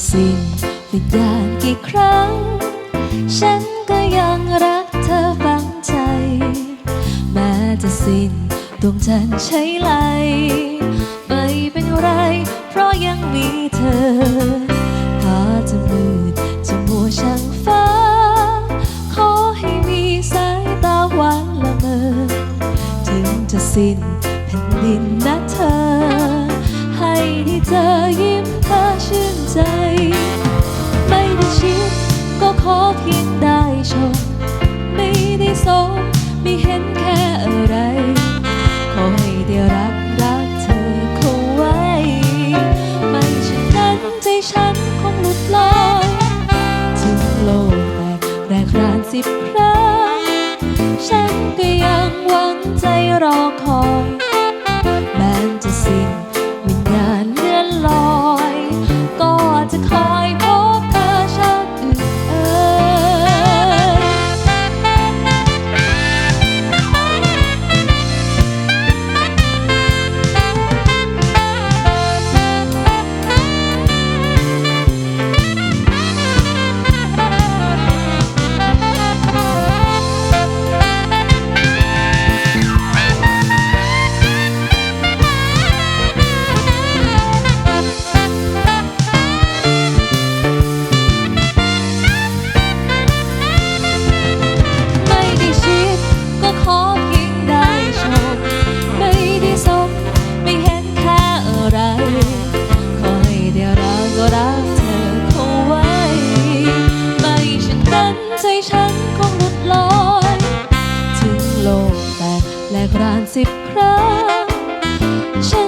จะสิ้นวิญญาณกี่ครั้ง ฉันก็ยังรักเธอฝังใจ แม้จะสิ้นดวงจันทร์ใช้ไหลไม่เป็นไร เพราะยังมีเธอพาจะมืดจะมัวช่างฟ้า ขอให้มีสายตาหวานละเมอถึงจะสิ้นแผ่นดินนะเธอ ให้ได้เจอยิ้ หลุดลอยถึงโลกแตกแรกรานสิบครั้ง ฉันก็ยังหวังใจรอคอย ราญสิบครั้งฉัน